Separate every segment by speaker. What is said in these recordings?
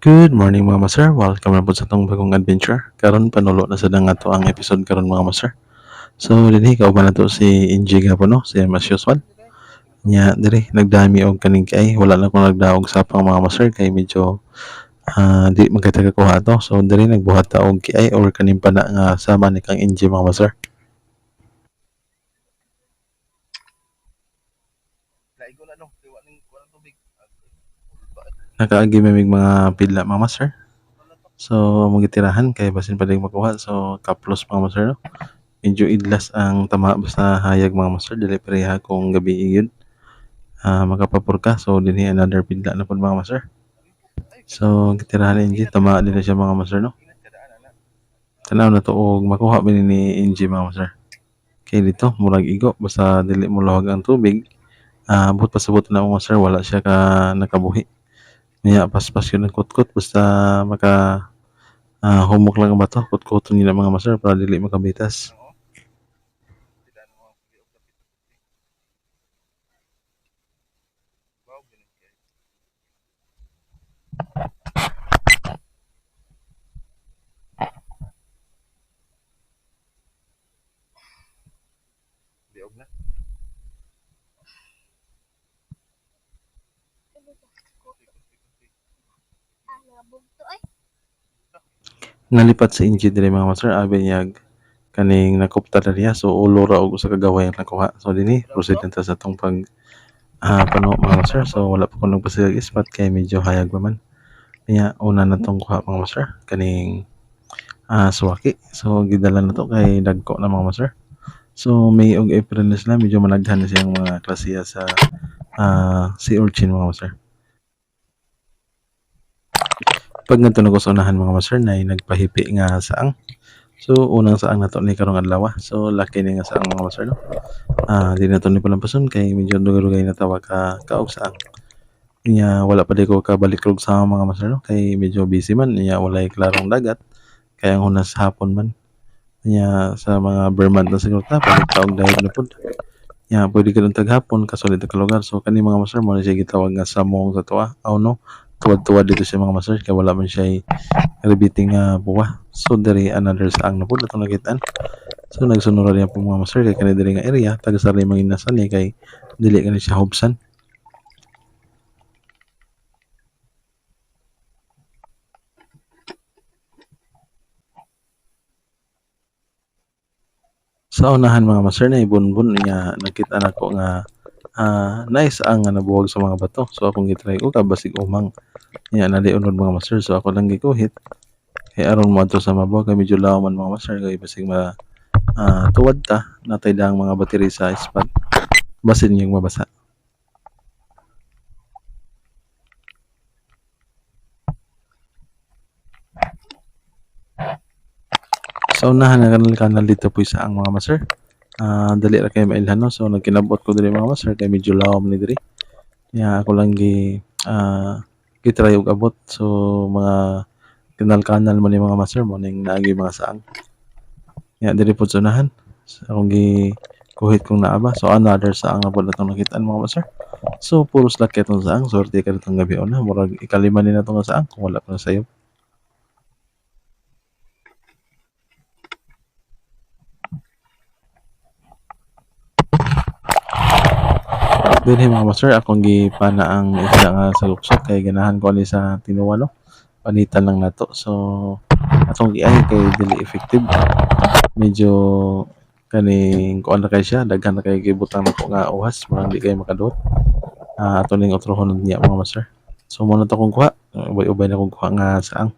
Speaker 1: Good morning mga master. Welcome na po sa itong bagong adventure. Karon panulo na sa nga to ang episode karon mga master. So dinhi ka na to si Inji po no, si as usual. Nya diri nagdami og kaning kay wala na ko nagdaog sa pang mga master kay medyo ah, di magkataga ko to. So diri nagbuhat ta og kiay or kaning pana nga sama ni kang Inji mga master.
Speaker 2: Laigo na no, kay wa ning wala tubig.
Speaker 1: Nakaagi may mga pila mga master. So magitirahan kay basin pa makuha. So kaplos mga master no. Medyo idlas ang tama basta hayag mga master dili pareha kung gabi yun. Ah, makapapur ka. So dinhi another pila na pud mga master. So gitirahan ni Inji tama din siya mga master no. Tanaw na to og makuha ba ni Inji mga master. Kay dito murag igo basta dili mo luwag ang tubig. Ah, but pasabot na mga master wala siya ka nakabuhi. Niya paspas yun ang kutkot basta maka ah, humok lang ang bato kutkuton nila mga master para dili makabitas.
Speaker 2: Oo. Tidak mo ang pili og kapit. Wow, ganun kay. Diog na.
Speaker 3: Ah, nabugto ay.
Speaker 1: Nalipat sa Inji diri mga master abi niyag kaning nakupta na niya so ulo ra og usa ka gaway ang nakuha. So dinhi proceed na ta sa tong pag ah, pano mga master. So wala pa ko nagpasilag ispat kay medyo hayag man. Kaya una na tong kuha mga master kaning ah, suwaki. So gidala na to kay dagko na mga master. So May og April na sila medyo managhan na siyang mga klasiya sa ah, sea urchin mga master. Pag ngadto na ko sa mga master na nagpahipi nga saang. So unang saang nato ni karong adlaw. So laki ni nga saang mga master no. Ah, di na to ni palampason kay medyo dugay-dugay na tawa ka kaog saang. Nya wala pa di ko kabalikrog sa mga master no kay medyo busy man nya walay klarong dagat kaya ang hunas hapon man. Nya sa mga Vermont na siguro ta balik taog dahil na pud. Nya pwede ka taghapon kasulid ka lugar. So kani mga master mo na siya gitawag nga samong sa tuwa. Aw no tuwad-tuwad dito siya mga master kay wala man siya ribiting nga buwa. So diri another saang na pud atong nakitaan. So nagsunod rin po mga master kay kani diri nga area taga sa rimang inasan ni kay dili kani siya hubsan. Sa unahan mga master na ibunbun niya nakita nako nga ah, nice ang nga nabuwag sa mga bato. So akong gitry ko kabasig umang niya na di unod mga master. So ako lang gikuhit kay aron mo adto sa mabaw kay medyo law man mga master kay basig ma ah, tuwad ta natay lang mga battery sa spot basin yung mabasa. Sa unahan nga kanal kanal dito po isa ang mga master. Ah, dali ra kay mailhan no. So nagkinabot ko diri mga master kay medyo lawom ni diri. Kaya ako lang gi ah gitry og abot. So mga kanal kanal man ni mga master mo ning naagi mga saang. Ya diri po sa unahan. So, akong gi kuhit kong naaba. So another saang na po na itong nakitaan mga master. So puros laki itong saang. Sorte ka itong gabi na. Murag ikalima din na itong saang kung wala pa na sayo. Dinhi mga master akong gipana ang isa nga sa luksok kay ganahan ko ani sa tinuwa no. Panitan lang nato. So atong giay kay dili effective. Medyo kaning kuan na kay siya daghan na kay gibutang nako nga uhas murag di kay makaduot. Ah ato ning utrohon niya mga master. So mo na to kong kuha. Ubay-ubay na kong kuha nga saang.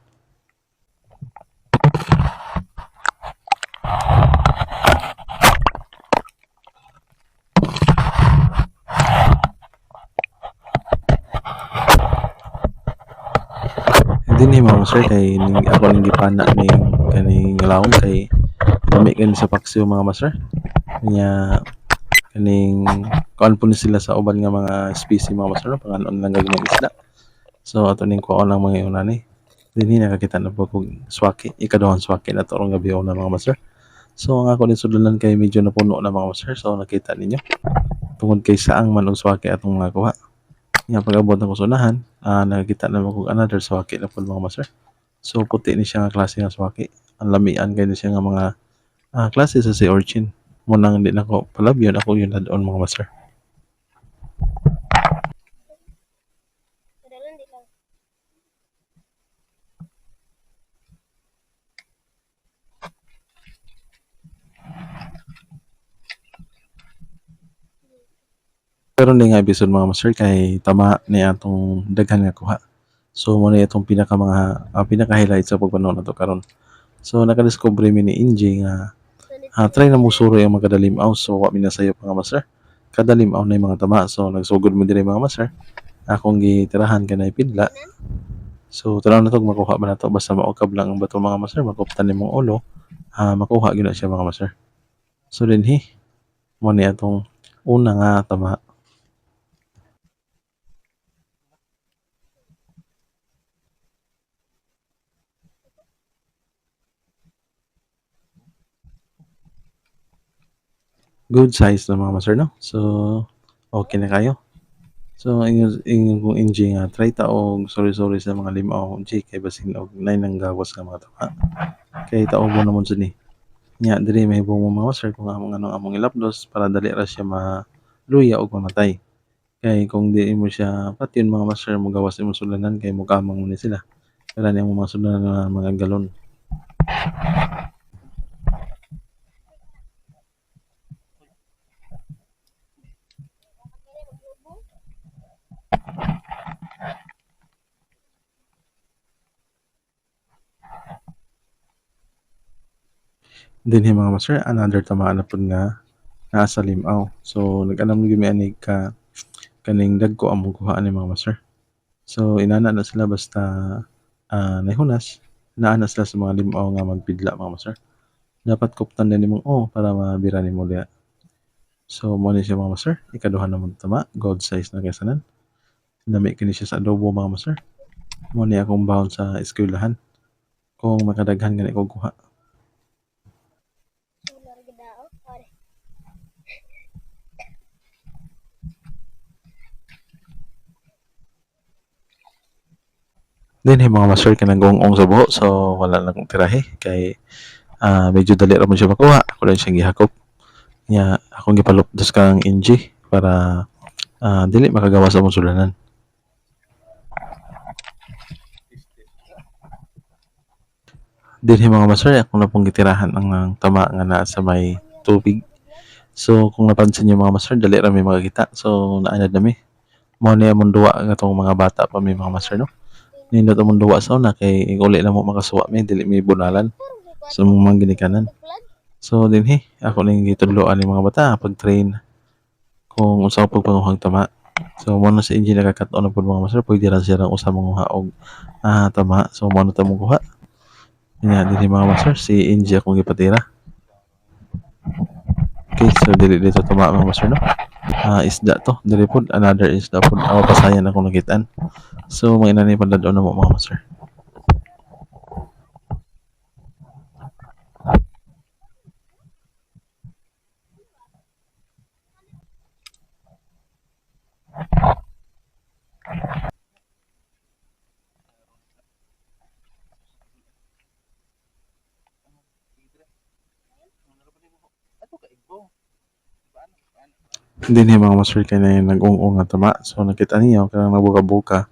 Speaker 1: Hindi ni mga master kay ning ako ning gipana ning kaning lawom kay lami kani sa paksiw mga master. Nya kaning kuan po ni sila sa uban nga mga species mga master no panganon lang gag mga isda. So ato ning kuon lang mga una ni. Dinhi nakakita na po kog swaki, ikaduhang swaki na to gabi na mga master. So ang ako ni sudulan kay medyo napuno na mga master. So nakita ninyo. Tungod kay saang man og swaki atong nakuha. Nga pag-abot na ko sa unahan, ah, nakakita naman ko another swaki na po mga master. So puti ni siya nga klase nga swaki. Ang lamian ni siya nga mga ah, klase sa sea urchin. Muna hindi na ko palabyon ako yun doon mga master. Pero hindi nga mga master kay tama ni atong daghan nga kuha. So mo na itong pinaka mga ah, pinaka highlight sa pagpanaw na to karon. So nakadiscover mi ni Inji nga ah, try na mo suro yung mga kadalimaw so wa mi na sayo mga master. Kadalimaw na yung mga tama so nagsugod mo diri mga master. Akong gitirahan kanay pidla. So tanaw na to kung makuha ba na to basta maukab lang ang bato mga master makuptan nimong ulo. Ah, makuha gyud na siya mga master. So dinhi mo ni atong una nga tama good size na mga master no? So okay na kayo? So inyo inyo kung inji nga try ta og sorry sorry sa mga limaw G kay basin og nay nang gawas nga mga tama kay tao mo naman sa ni. Nya diri may mo mga master kung among ano among ilapdos para dali ra siya ma luya og mamatay. Kay kung di mo siya patin mga master mo gawas imong sulanan kay mo kamang mo ni sila. Kaya ni mga sulanan mga galon dinhi mga master another tamaan na pud nga naa sa limaw. So nag-anam gyud mi ka kaning dagko among kuha ni mga master. So inana na sila basta ah, nahunas. Naa na sila sa mga limaw nga magpidla mga master. Dapat kuptan na nimong o para mabira nimo diha. So mo ni siya mga master. Ikaduha na mo tama gold size na kaysanan lami kini siya sa adobo mga master. Mo ni akong baon sa eskwelahan. Kung makadaghan gani kog kuha Dinhi mga master kay nag-ong sa buho so wala lang tirahe. Kay ah, medyo dali ra mo siya makuha. Ako lang siyang gihakop. Nya akong gipalupdos kang NG para ah, dili makagawa sa mong sulanan. Dinhi mga master ako na pong gitirahan ang, tama nga naa sa may tubig. So kung napansin niyo mga master dali ra may makakita. So naanad nami mo ni among duwa nga tong mga bata pa may mga master no nindot among duwa sa una kay uli na mo makasuwa mi dili mi bunalan sa mga ginikanan. So dinhi ako ning gitudloan ni mga bata pag-train kung unsa pag panguhang tama. So mo na sa engine nakakat-on na pud mga master pwede ra siya usa manguha og ah, tama. So mo na ta mong kuha. Nya dinhi mga master si Inji akong gipatira. Okay, so dili dito tama mga master no. Ah, isda to. Dili pud another isda pud ako pasayan akong nakitaan. So mga inani padadon na mo mga master.
Speaker 2: Ato ka igbo. Paano? Paano?
Speaker 1: Dinhi mga master kay na nag-ung nga tama. So nakita niyo kanang nabuka-buka.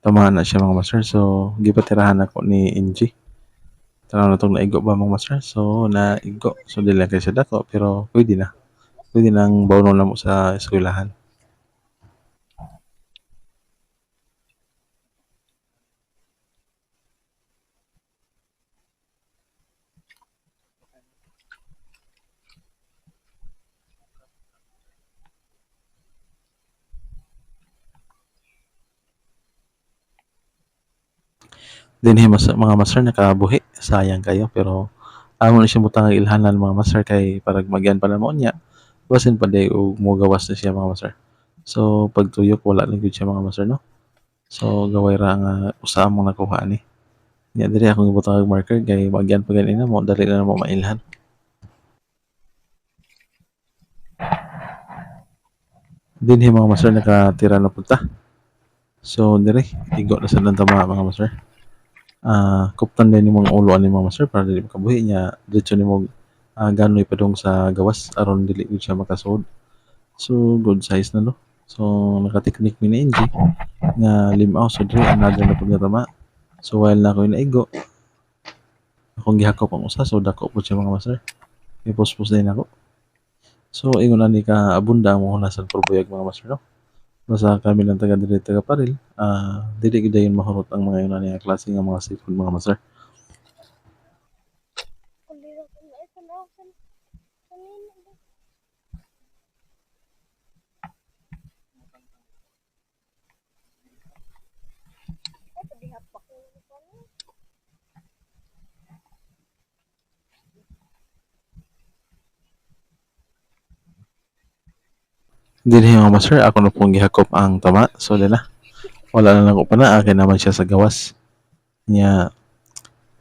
Speaker 1: Tama na siya mga master. So gipatirahan ako ni Inji. Tanaw na tong naigo ba mga master? So naigo. So dili kay siya dako pero pwede na. Pwede nang bawnon na mo sa eskwelahan. Dinhi mas mga master nakabuhi. Sayang kayo pero amo na siya butang ang ilhanan mga master kay parag magyan pa na mo niya. Basin pa day og mo gawas na siya mga master. So pag tuyok wala lang gyud siya mga master no. So gaway ra nga usa among nakuha ni. Nya diri akong gibutang og marker kay magyan pa gani na mo dali na mo mailhan. Dinhi mga master nakatira na punta. So dire igo na sa tama mga master. Ah, kuptan din nimong ulo ani mga master para dili makabuhi niya diretso nimo ah, ganoy padung sa gawas aron dili gid siya makasuod. So good size na no. So naka-technique mi ni NG nga limaw so dire another na pud nga tama. So while na ako naigo akong gihakop ang usa so dako pud siya mga master. Ipuspos din ako. So ingon ani ka abunda mo hunasan probuyag mga master no. Basta kami lang taga diri taga Paril, ah dili gid dayon mahurot ang mga yun nga klase nga mga seafood mga master.
Speaker 3: Kundi lang ko na ito na sa kanina ba? Ito dihapak ko na pa na.
Speaker 1: Dinhi mga master ako na pong gihakop ang tama. So dala. Wala na lang ko pa na akin naman siya sa gawas. Nya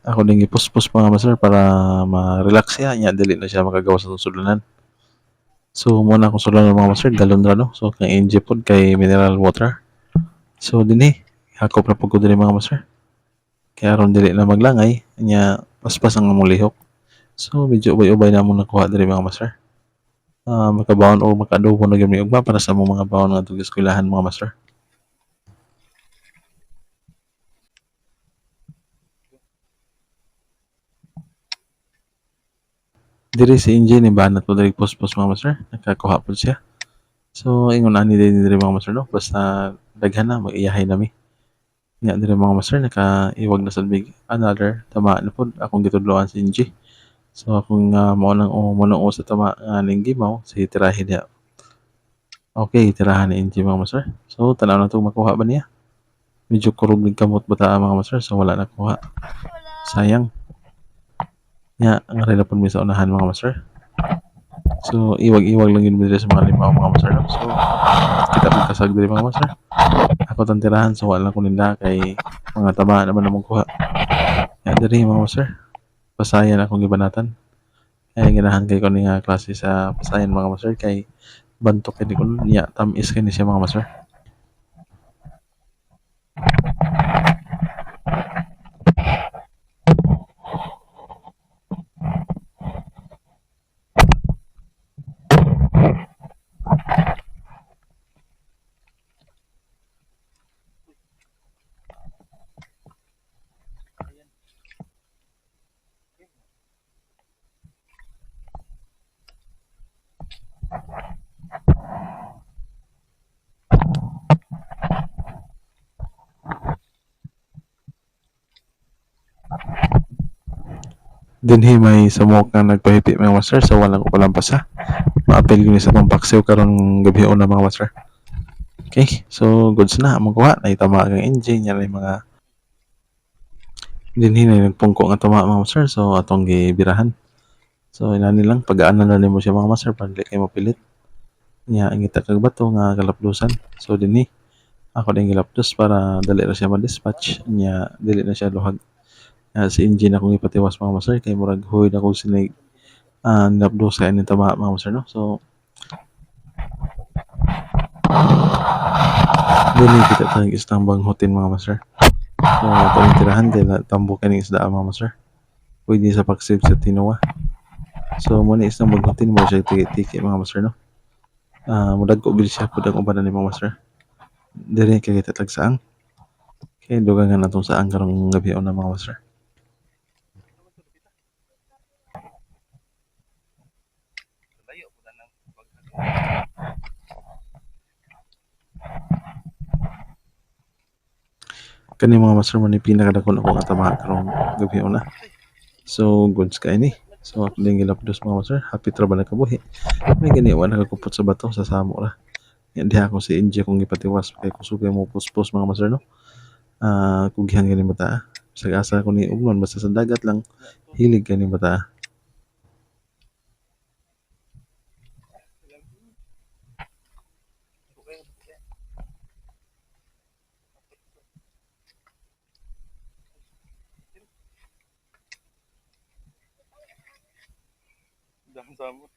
Speaker 1: ako din gipuspos mga master para ma-relax siya nya dili na siya makagawas sa sulunan. So muna akong sulunan mga master galon ra no. So kang NG pod kay mineral water. So dinhi hakop na pud ko diri mga master. Kaya aron dili na maglangay nya paspas ang among lihok. So medyo ubay-ubay na among nakuha diri mga master. Ah, makabawon o makaadobo na mi ugma para sa among mga bawon nga tug eskwelahan mga master. Diri si NG ni banat po diri pospos mga master. Nakakuha po siya. So ingon ani din diri mga master no. Basta daghan na mag-iyahay nami. Nya diri mga master nakaiwag na sad big another tama na pod akong gitudloan si NG. So akong nang o mo nang o sa tama nga ning gimaw si tirahin niya. Okay, tirahan ni NG mga master. So tanaw na to makuha ba niya? Medyo kurog ning kamot bata mga master so wala na kuha.
Speaker 3: Wala.
Speaker 1: Sayang. Nya ang rela mi sa unahan mga master. So iwag-iwag lang yun sa mga limaw mga master. So kita pud kasag diri mga master. Ako tang tirahan so wala ko nila kay mga tama naman namong kuha. Nya diri mga master. Pasayan akong gibanatan. Kaya ganahan kay ko ni nga klase sa pasayan mga master kay bantok di ko niya tamis kay ni siya mga master. Dinhi may sumok nga nagpahipi mga master so wala ko palang pasa. Ma-appeal ko ni sa tong paksiw karon gabi na mga master. Okay, so goods na among kuha na itama ang engine yan ay mga dinhi na nagpungko nga tama mga master so atong gibirahan. So inani lang pag-aanan na nimo siya mga master para kay mapilit. Nya ang kita kag bato nga kalaplusan. So dinhi ako din gilapdos para dali ra siya ma-dispatch nya dili na siya luhag. Ah, si engine akong ipatiwas mga master kay murag huwid ako sinig ah nilapdos kay ani tama mga master no. So Dili kita tayong isang banghutin mga master. So itong tirahan kay tambo kaning isda mga master. Pwede sa pagsib sa tinuwa. So muna isang banghutin mo siya tiki-tiki mga master no. Ah, mudag ko gid siya pud ang uban ni mga master. Dili kay kita tagsaang. Kay dugangan natong saang karong gabi na mga master.
Speaker 2: Layo po na ng pag
Speaker 1: Kani mga master mo ni pinakadakon ako nga tama karong gabi na. So goods kay ni. So ako din gilapdos mga master. Happy travel na kabuhi. May gani wa nakakupot sa bato sa samo ra. Yan ako si NJ kung ipatiwas kay kusugay mo puspos mga master no. Ah, kugihan gani bata. Sag-asa ko ni ugnon basta sa dagat lang hilig kani bata. sama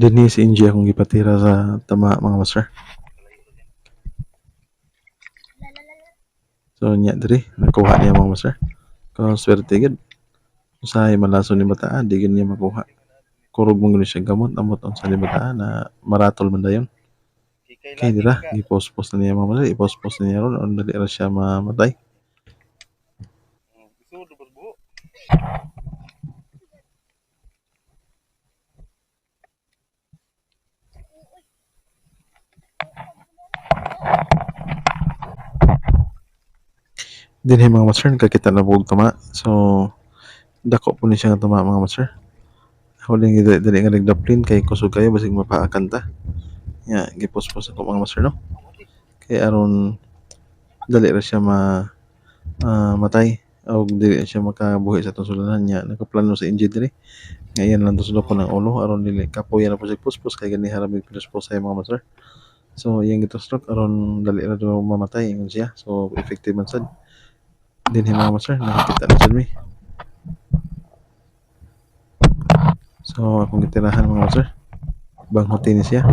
Speaker 1: jenis inji akong gipatura sa tama mga master Nya diri nakuha niya mga master. Kung swerte gid. Usahay malaso ni bataan, di gid niya makuha. Kurog mo gani siya gamot amot unsa ni bataan na maratol man dayon.
Speaker 2: Kay
Speaker 1: dira gipospos na niya mga master, ipospos na niya ron on dali ra siya mamatay.
Speaker 2: Hmm, Gusto mo lubos buho.
Speaker 1: Dinhi mga master nakakita na bug tama. So dako po ni siya nga tama mga master. Ako din gid dili nga nagdaplin kay kusog kayo basig mapaakan ta. Ya, gipospos ako mga master no. Kay aron dali ra siya ma ah, matay o dili siya makabuhi sa itong sulanan niya nakaplano sa diri nga iyan lang tuslo ko ng ulo aron dili kapuya na po siya puspos kay gani haramig pinuspos sa mga master so iyang gitustok aron dali ra daw mamatay ingon siya so effective man sad din mga master nakakita na sad mi so akong gitirahan mga master. Banghutin siya.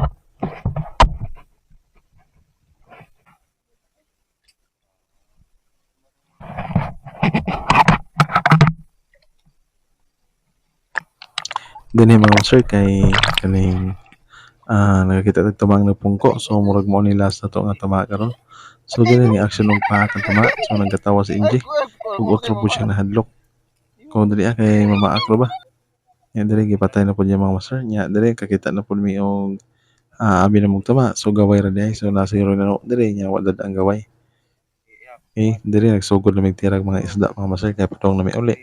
Speaker 1: Dinhi mga master kay kaning ah nakakita tag tumang na pungko so murag mo ni last na to nga tama karon so dinhi ni action ng pakan tama. So nagkatawa si Inji. Ug otro po siya nahadlok. Kung dili ah, kay mamaak ra ba? Nya dili gipatay na pud niya mga master. Nya dili kakita na pud mi og ah, abi na mong tama. So gaway ra diay so nasa hero na dili nya wala ang gaway. Okay dili nagsugod na tirag mga isda mga master. Kay patong na mi uli.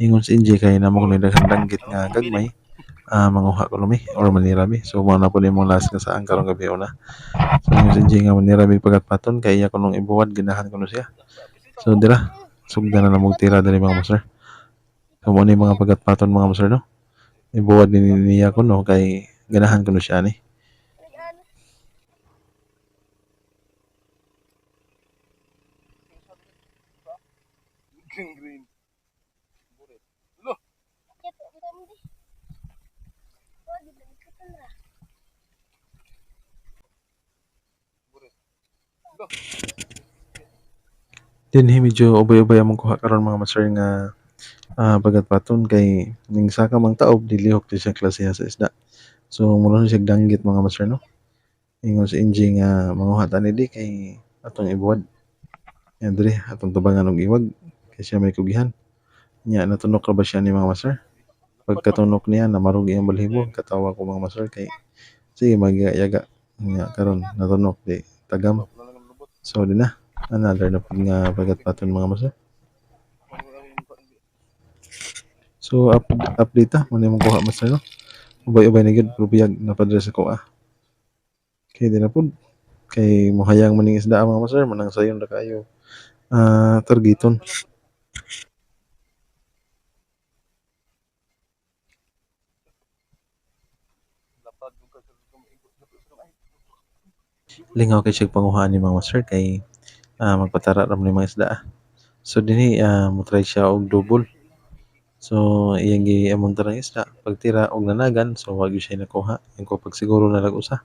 Speaker 1: Ingon si Inji kay namo ko daghang danggit nga gagmay ah manguha ko lumi or manirami. So mo na po ni mong last nga saan karong gabi una. So ingon si Inji nga manirami pagat-paton kay iya ko nung ibuwad ginahan ko na siya. So dira sugdan na namog tira diri mga master. So mo ni mga pagat-paton mga master no? Ibuwad ni niya ko no? Kay ganahan ko na siya ni
Speaker 3: Nag-ano?
Speaker 2: Green green. Buret.
Speaker 3: Kaya po, kita mo di. Oh, di ba nagkatan na?
Speaker 2: Buret.
Speaker 1: Dinhi medyo ubay-ubay among kuha karon mga master nga ah pagat-paton kay ning saka mang taob dilihok di siya klase sa isda. So muna na siya danggit mga master no? Ingon si Inji nga manguha tani di kay atong ibuwad. Yan diri atong tubangan og iwag kay siya may kugihan. Nya natunok ra ba siya ni mga master? Pagkatunok niya namarog iyang balhibo katawa ko mga master kay sige magyaga nya karon natunok di tagam
Speaker 2: Wala lang lubot.
Speaker 1: so di na another na pud nga pagat-paton mga master So up update ta mo mong kuha master no. Ubay-ubay na gid pero biyag napadre sa kuha. Kay di na pud kay mohayang maning isda mga master manang sayon ra kayo. Ah targeton.
Speaker 2: Lapad yung kagad kung maigot na to sa kamay.
Speaker 1: Lingaw kay siya panguhaan ni mga master kay ah magpatara ra man ni mga isda. So dinhi ah mo try siya og double. So iyang gi among tara isda pagtira og nanagan so wag siya nakuha. Yung ko pag siguro na lag-usa.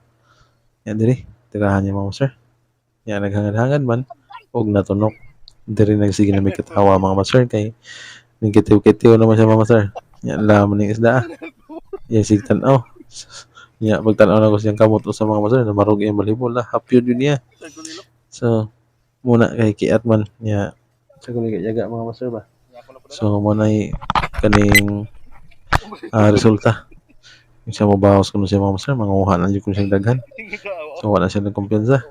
Speaker 1: Yan diri tirahan niya mga master. Ya naghangad-hangad man og natunok. Diri nagsige na may katawa mga master kay nagkitiw-kitiw naman siya mga master. Yan laman ning isda. ah. Yan sig tan-aw. Ya pagtan-aw na ko siyang kamot sa mga master na marog iyang balhibo la hapyod yun niya. So muna kay kiat man ya sa kuliga yaga mga master ba.
Speaker 2: Na na
Speaker 1: So mo na kaning ah, resulta. Yung siya mabawas ko siya mga master, manguha na jud ko siyang daghan. So wala siya ng kumpiyansa.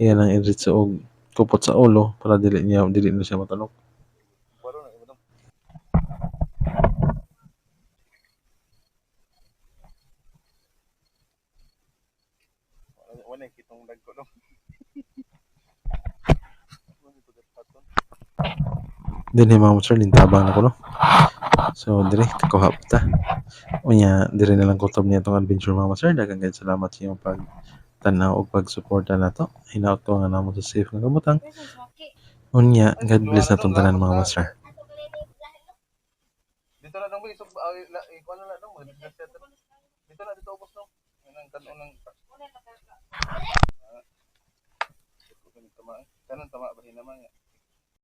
Speaker 1: Iyan ang iritso og kupot sa ulo para dili niya dili na siya matanok.
Speaker 2: Baro na, iba na. Yung kitong dagko no.
Speaker 1: Dinhi mga master lintabang ako no. So dire kuha ta. Unya dire na lang kutob niya tong adventure mga master. Daghang kayong salamat sa iyong pag tanaw og pagsuporta nato. Hinaut ko nga namo sa safe nga
Speaker 3: saki.
Speaker 1: Unya, God bless na tong tanan mga
Speaker 3: na no?
Speaker 2: Dito na dong isog ah, iko na lang dito. Na dito ubos dong. Kanang kanon ng Kami tama. Bahin naman ya.